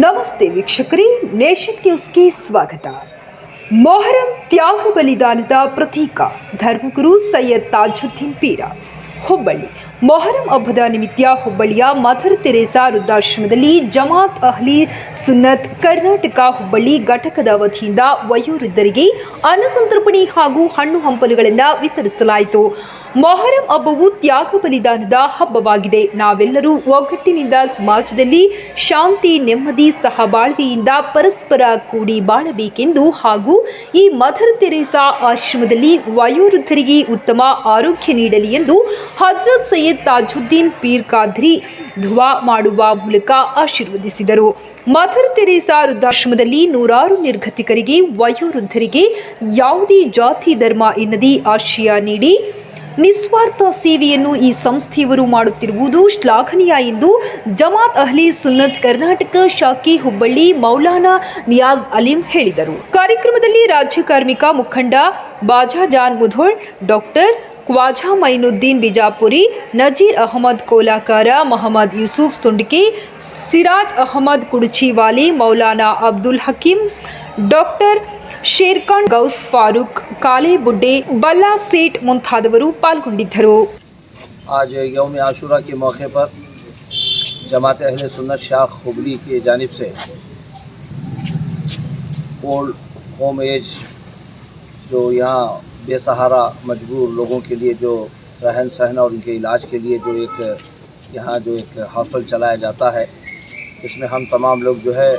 ನಮಸ್ತೆ ವೀಕ್ಷಕರೇ ನೇಷನ್ ನ್ಯೂಸ್ಗೆ ಸ್ವಾಗತ ಮೊಹರಂ ತ್ಯಾಗ ಬಲಿದಾನದ ಪ್ರತೀಕ ಧರ್ಮಗುರು ಸೈಯದ್ ತಾಜುದ್ದೀನ್ ಪೀರ ಹುಬ್ಬಳ್ಳಿ. ಮೊಹರಂ ಹಬ್ಬದ ನಿಮಿತ್ತ ಹುಬ್ಬಳ್ಳಿಯ ಮದರ್ ತೆರೇಸಾ ವೃದ್ಧಾಶ್ರಮದಲ್ಲಿ ಜಮಾತ್ ಅಹ್ಲಿ ಸುನ್ನತ್ ಕರ್ನಾಟಕ ಹುಬ್ಬಳ್ಳಿ ಘಟಕದ ವತಿಯಿಂದ ವಯೋವೃದ್ಧರಿಗೆ ಅನ್ನಸಂತರ್ಪಣೆ ಹಾಗೂ ಹಣ್ಣು ಹಂಪಲುಗಳನ್ನು ವಿತರಿಸಲಾಯಿತು. ಮೊಹರಂ ಹಬ್ಬವು ತ್ಯಾಗ ಬಲಿದಾನದ ಹಬ್ಬವಾಗಿದೆ. ನಾವೆಲ್ಲರೂ ಒಗ್ಗಟ್ಟಿನಿಂದ ಸಮಾಜದಲ್ಲಿ ಶಾಂತಿ, ನೆಮ್ಮದಿ, ಸಹಬಾಳ್ವೆಯಿಂದ ಪರಸ್ಪರ ಕೂಡಿ ಬಾಳಬೇಕೆಂದು ಹಾಗೂ ಈ ಮದರ್ ತೆರೇಸಾ ಆಶ್ರಮದಲ್ಲಿ ವಯೋವೃದ್ಧರಿಗೆ ಉತ್ತಮ ಆರೋಗ್ಯ ನೀಡಲಿ ಎಂದು ಹಜರತ್ ಸೈಯದ್ ತಾಜುದ್ದೀನ್ ಪೀರ್ ಖಾದ್ರಿ ಧ್ವಾ ಮಾಡುವ ಮೂಲಕ ಆಶೀರ್ವದಿಸಿದರು. ಮದರ್ ತೆರೇಸಾ ವೃದ್ಧಾಶ್ರಮದಲ್ಲಿ ನೂರಾರು ನಿರ್ಗತಿಕರಿಗೆ, ವಯೋವೃದ್ಧರಿಗೆ ಯಾವುದೇ ಜಾತಿ, ಧರ್ಮ ಎನ್ನದೇ ಆಶ್ರಯ ನೀಡಿ ನಿಸ್ವಾರ್ಥ ಸೇವೆಯನ್ನು ಈ ಸಂಸ್ಥೆಯವರು ಮಾಡುತ್ತಿರುವುದು ಶ್ಲಾಘನೀಯ ಎಂದು ಜಮಾತ್ ಅಹ್ಲಿ ಸುನ್ನತ್ ಕರ್ನಾಟಕ ಶಾಖೆ ಹುಬ್ಬಳ್ಳಿ ಮೌಲಾನಾ ನಿಯಾಜ್ ಅಲಿಂ ಹೇಳಿದರು. ಕಾರ್ಯಕ್ರಮದಲ್ಲಿ ರಾಜ್ಯ ಕಾರ್ಮಿಕ ಮುಖಂಡ ಬಾಜಾ ಜಾನ್ ಮುಧೋಳ್, ಡಾಕ್ಟರ್ ಕ್ವಾಜಾ ಮೈನುದ್ದೀನ್ ಬಿಜಾಪುರಿ ನಜೀರ್ ಅಹಮದ್ ಕೋಲಾಕಾರ ಮೊಹಮ್ಮದ್ ಯೂಸುಫ್ ಸುಂಡ್ಕೆ ಸಿರಾಜ್ ಅಹಮದ್ ಕುಡುಚಿವಾಲಿ ಮೌಲಾನಾ ಅಬ್ದುಲ್ ಹಕೀಂ ಡಾಕ್ಟರ್ ಶೇರ್ಖಾನ್ ಗೌಸ್ ಫಾರೂಕ್ ಕಾಲೇಬುಡ್ಡೆ ಬಲ್ಲಾ ಸೇಠ್ ಮುಂತಾದವರು ಪಾಲ್ಗೊಂಡಿದ್ದರು بے سہارا مجبور لوگوں کے لیے جو رہن سہن اور ان کے علاج کے لیے جو ایک یہاں جو ایک ہاسٹل چلایا جاتا ہے، اس میں ہم تمام لوگ جو ہے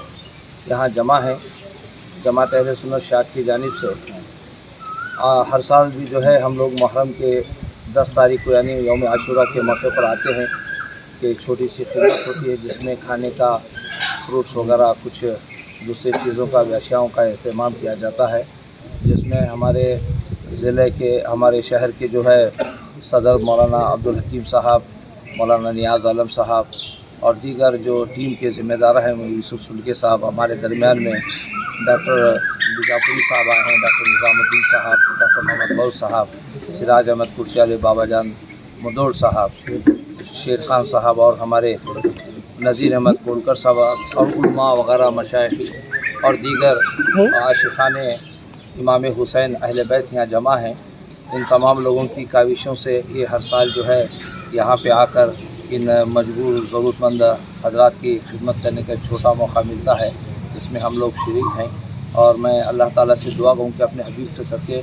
یہاں جمع ہیں۔ جماعت اہل سنت شاد کی جانب سے۔ ہر سال بھی جو ہے ہم لوگ محرم کے دس تاریخ کو یعنی یوم عاشورہ کے موقع پر آتے ہیں کہ ایک چھوٹی سی خدمت ہوتی ہے جس میں کھانے کا فروٹس وغیرہ کچھ دوسرے چیزوں کا اشیاؤں کا اہتمام کیا جاتا ہے۔ جس میں ہمارے ضلع کے ہمارے شہر کے جو ہے صدر مولانا عبدالحکیم صاحب مولانا نیاز عالم صاحب اور دیگر جو ٹیم کے ذمہ دار ہیں یوسف سلکے صاحب ہمارے درمیان میں ڈاکٹر بجاپوری صاحب آئے ہیں ڈاکٹر نظام الدین صاحب ڈاکٹر محمد بول صاحب سراج احمد پرشیال بابا جان مدور صاحب شیر خان صاحب اور ہمارے نذیر احمد کولکر صاحب اور علماء وغیرہ مشائق اور دیگر آشخانے امام حسین اہل بیت یہاں جمع ہیں۔ ان تمام لوگوں کی کاوشوں سے یہ ہر سال جو ہے یہاں پہ آ کر ان مجبور ضرورت مند حضرات کی خدمت کرنے کا چھوٹا موقع ملتا ہے، جس میں ہم لوگ شریک ہیں۔ اور میں اللہ تعالیٰ سے دعا کروں کہ اپنے حبیب کے صدقے،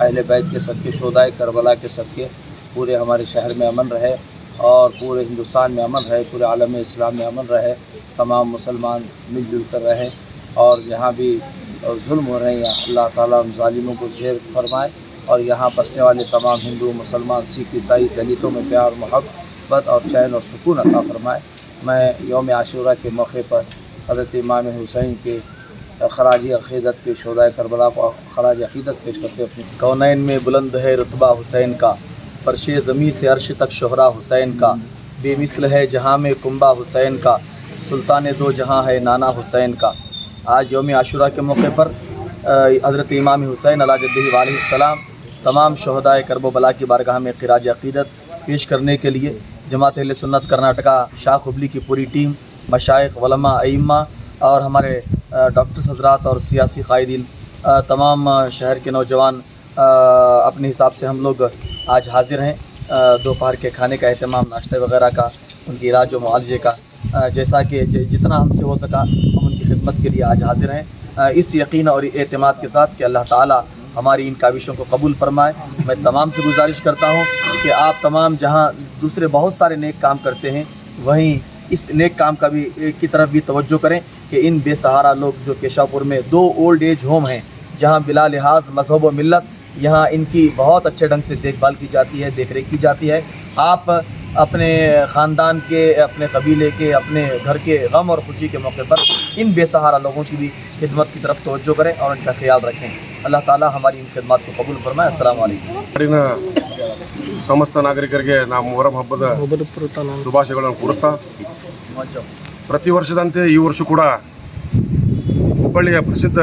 اہل بیت کے صدقے شودائے کربلا کے صدقے پورے ہمارے شہر میں امن رہے اور پورے ہندوستان میں امن رہے، پورے عالم اسلام میں امن رہے، تمام مسلمان مل جل کر رہیں۔ اور یہاں بھی اور ظلم ہو رہے ہیں۔ اللہ تعالیٰ ہم ظالموں کو زیر فرمائے اور یہاں بسنے والے تمام ہندو، مسلمان، سکھ، عیسائی دلیتوں میں پیار، محبت اور چین اور سکون عطا فرمائے۔ میں یوم عاشورہ کے موقع پر حضرت امام حسین کے خراج عقیدت کے ہودہ کربلا کو خراج عقیدت پیش کرتے اپنے کونین میں بلند ہے رتبہ حسین کا۔ فرش زمیں سے عرش تک شہرہ حسین کا۔ بے مثل ہے جہاں میں کنبہ حسین کا۔ سلطان دو جہاں ہے نانا حسین کا۔ آج یوم عاشورہ کے موقع پر حضرت امام حسین علیہ علیہ السلام تمام شہدائے کرب و بلا کی بارگاہ میں خراج عقیدت پیش کرنے کے لیے جماعت اہل سنت کرناٹکا شاہ خبلی کی پوری ٹیم، مشائق، علماء، ائمہ اور ہمارے ڈاکٹر حضرات اور سیاسی قائدین تمام شہر کے نوجوان اپنے حساب سے ہم لوگ آج حاضر ہیں۔ دوپہر کے کھانے کا اہتمام، ناشتے وغیرہ کا، ان کی علاج و معالجے کا جیسا کہ جتنا ہم سے ہو سکا، ہم ان خدمت کے لیے آج حاضر ہیں۔ اس یقین اور اعتماد کے ساتھ کہ اللہ تعالیٰ ہماری ان کاوشوں کو قبول فرمائے۔ میں تمام سے گزارش کرتا ہوں کہ آپ تمام جہاں دوسرے بہت سارے نیک کام کرتے ہیں، وہیں اس نیک کام کا بھی کی طرف بھی توجہ کریں کہ ان بے سہارا لوگ جو کیشہ پور میں دو اولڈ ایج ہوم ہیں، جہاں بلا لحاظ مذہب و ملت، یہاں ان کی بہت اچھے ڈھنگ سے دیکھ بھال کی جاتی ہے، دیکھ ریکھ کی جاتی ہے۔ آپ अपने ख़ानदान के अपने कबीले के अपने घर के गम और खुशी के मौके पर इन बेसहारा लोगों की भी खिदमत की तरफ तवज्जो करें और इनका ख्याल रखें अल्लाह ताला हमारी इन खिदमत को कबूल फरमाए अस्सलाम वालेकुम ನಾಡಿನ ಸಮಸ್ತ ನಾಗರಿಕರಿಗೆ ನಾವು ಮೊಹರಂ ಹಬ್ಬದ ಶುಭಾಶಯಗಳನ್ನು ಕೊಡುತ್ತಾ ಪ್ರತಿ ವರ್ಷದಂತೆ ಈ ವರ್ಷ ಕೂಡ ಹುಬ್ಬಳ್ಳಿಯ ಪ್ರಸಿದ್ಧ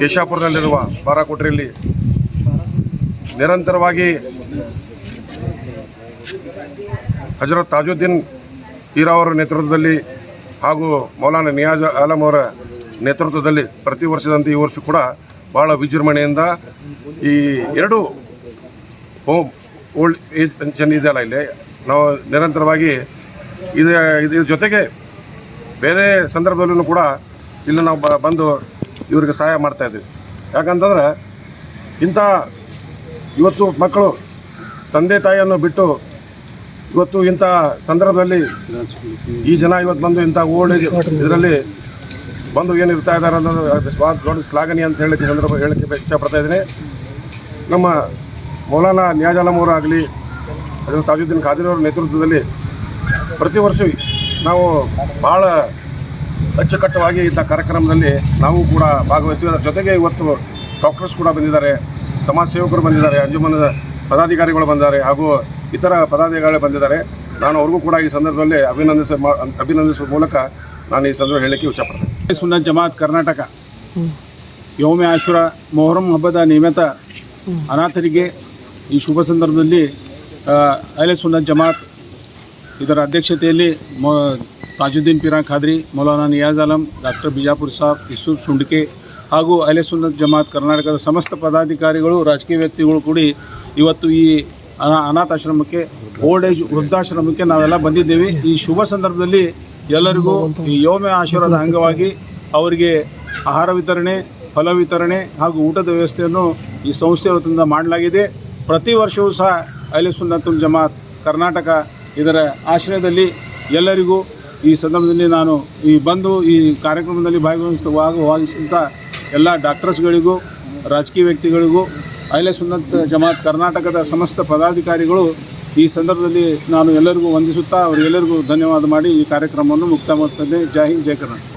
ಕೇಶಾಪುರದಲ್ಲಿರುವ ಬಾರಾಕೋಟರಿಯಲ್ಲಿ ನಿರಂತರವಾಗಿ ಹಜರತ್ ತಾಜುದ್ದೀನ್ ಪೀರಾವರ ನೇತೃತ್ವದಲ್ಲಿ ಹಾಗೂ ಮೌಲಾನ ನಿಯಾಜ್ ಆಲಂ ಅವರ ನೇತೃತ್ವದಲ್ಲಿ ಪ್ರತಿ ವರ್ಷದಂತೆ ಈ ವರ್ಷ ಕೂಡ ಭಾಳ ವಿಜೃಂಭಣೆಯಿಂದ ಈ ಎರಡು ಹೋಮ್ ಓಲ್ಡ್ ಏಜ್ ಪೆನ್ಷನ್ ಇದೆಯಲ್ಲ ಇಲ್ಲಿ. ನಾವು ನಿರಂತರವಾಗಿ ಇದು ಇದ್ರ ಜೊತೆಗೆ ಬೇರೆ ಸಂದರ್ಭದಲ್ಲೂ ಕೂಡ ಇಲ್ಲಿ ನಾವು ಬಂದು ಇವರಿಗೆ ಸಹಾಯ ಮಾಡ್ತಾ ಇದ್ದೀವಿ. ಯಾಕಂತಂದ್ರೆ ಇಂಥ ಇವತ್ತು ಮಕ್ಕಳು ತಂದೆ ತಾಯಿಯನ್ನು ಬಿಟ್ಟು ಇವತ್ತು ಇಂಥ ಸಂದರ್ಭದಲ್ಲಿ ಈ ಜನ ಇವತ್ತು ಬಂದು ಇಂಥ ಓಲ್ಡ್ ಏಜ್ ಇದರಲ್ಲಿ ಬಂದು ಏನು ಇರ್ತಾ ಇದ್ದಾರೆ ಅನ್ನೋದು ದೊಡ್ಡ ಶ್ಲಾಘನೀಯ ಅಂತ ಹೇಳಿ ಸಂದರ್ಭ ಹೇಳಕ್ಕೆ ಇಷ್ಟಪಡ್ತಾ ಇದ್ದೀನಿ. ನಮ್ಮ ಮೌಲಾನಾ ಆಗಲಿ ಅದರ ತಾಜುದ್ದೀನ್ ಖಾದಿರ್ ಅವರ ನೇತೃತ್ವದಲ್ಲಿ ಪ್ರತಿ ವರ್ಷ ನಾವು ಭಾಳ ಅಚ್ಚುಕಟ್ಟವಾಗಿ ಇಂಥ ಕಾರ್ಯಕ್ರಮದಲ್ಲಿ ನಾವು ಕೂಡ ಭಾಗವಹಿಸ್ತೀವಿ. ಅದರ ಜೊತೆಗೆ ಇವತ್ತು ಡಾಕ್ಟರ್ಸ್ ಕೂಡ ಬಂದಿದ್ದಾರೆ, ಸಮಾಜ ಸೇವಕರು ಬಂದಿದ್ದಾರೆ ಅಂಜುಮನದ ಪದಾಧಿಕಾರಿಗಳು ಬಂದಿದ್ದಾರೆ ಹಾಗೂ ಇತರ ಪದಾಧಿಕಾರಿಗಳು ಬಂದಿದ್ದಾರೆ. ನಾನು ಅವ್ರಿಗೂ ಕೂಡ ಈ ಸಂದರ್ಭದಲ್ಲಿ ಅಭಿನಂದಿಸ ಅಭಿನಂದಿಸುವ ಮೂಲಕ ನಾನು ಈ ಸಂದರ್ಭ ಹೇಳಲಿಕ್ಕೆ ಇಷ್ಟಪಡ್ತೇನೆ ಸುನ್ನತ್ ಜಮಾತ್ ಕರ್ನಾಟಕ. ಯೋಮೆ ಆಶುರ ಮೊಹರಂ ಹಬ್ಬದ ನಿಯಮಿತ ಅನಾಥರಿಗೆ ಈ ಶುಭ ಸಂದರ್ಭದಲ್ಲಿ ಅಲೆ ಸುನ್ನ ಸುನ್ನತ್ ಜಮಾತ್ ಇದರ ಅಧ್ಯಕ್ಷತೆಯಲ್ಲಿ ಮೊ, ತಾಜುದ್ದೀನ್ ಪಿರಾ ಖಾದ್ರಿ, ಮೌಲಾನಾ ನಿಯಾಜ್ ಆಲಂ, ಡಾಕ್ಟರ್ ಬಿಜಾಪುರ್ ಸಾಬ್ ಯೂಸುಫ್ ಸುಂಡ್ಕೆ ಹಾಗೂ ಅಲೆ ಸುನ್ನತ್ ಜಮಾತ್ ಕರ್ನಾಟಕದ ಸಮಸ್ತ ಪದಾಧಿಕಾರಿಗಳು, ರಾಜಕೀಯ ವ್ಯಕ್ತಿಗಳು ಕೂಡಿ ಇವತ್ತು ಈ ಅನಾಥಾಶ್ರಮಕ್ಕೆ ಓಲ್ಡ್ ಏಜ್ ವೃದ್ಧಾಶ್ರಮಕ್ಕೆ ನಾವೆಲ್ಲ ಬಂದಿದ್ದೀವಿ. ಈ ಶುಭ ಸಂದರ್ಭದಲ್ಲಿ ಎಲ್ಲರಿಗೂ ಈ ಯೋಮೆ ಆಶೀರ್ವಾದ ಅಂಗವಾಗಿ ಅವರಿಗೆ ಆಹಾರ ವಿತರಣೆ, ಫಲ ವಿತರಣೆ ಹಾಗೂ ಊಟದ ವ್ಯವಸ್ಥೆಯನ್ನು ಈ ಸಂಸ್ಥೆ ವತಿಯಿಂದ ಮಾಡಲಾಗಿದೆ. ಪ್ರತಿ ವರ್ಷವೂ ಸಹ ಅಹ್ಲೆ ಸುನ್ನತುಲ್ ಜಮಾತ್ ಕರ್ನಾಟಕ ಇದರ ಆಶ್ರಯದಲ್ಲಿ ಎಲ್ಲರಿಗೂ ಈ ಸಂದರ್ಭದಲ್ಲಿ ನಾನು ಈ ಬಂದು ಈ ಕಾರ್ಯಕ್ರಮದಲ್ಲಿ ಭಾಗವಹಿಸ ಭಾಗವಹಿಸಿದಂಥ ಎಲ್ಲ ಡಾಕ್ಟರ್ಸ್ಗಳಿಗೂ ರಾಜಕೀಯ ವ್ಯಕ್ತಿಗಳಿಗೂ ಅಹ್ಲೆ ಸುನ್ನತ್ ಜಮಾತ್ ಕರ್ನಾಟಕದ ಸಮಸ್ತ ಪದಾಧಿಕಾರಿಗಳು ಈ ಸಂದರ್ಭದಲ್ಲಿ ನಾನು ಎಲ್ಲರಿಗೂ ವಂದಿಸುತ್ತಾ ಅವರಿಗೆಲ್ಲರಿಗೂ ಧನ್ಯವಾದ ಮಾಡಿ ಈ ಕಾರ್ಯಕ್ರಮವನ್ನು ಮುಕ್ತ ಮಾಡುತ್ತೇನೆ ಜೈ ಹಿಂದ್, ಜೈ ಕರ್ನಾಟಕ.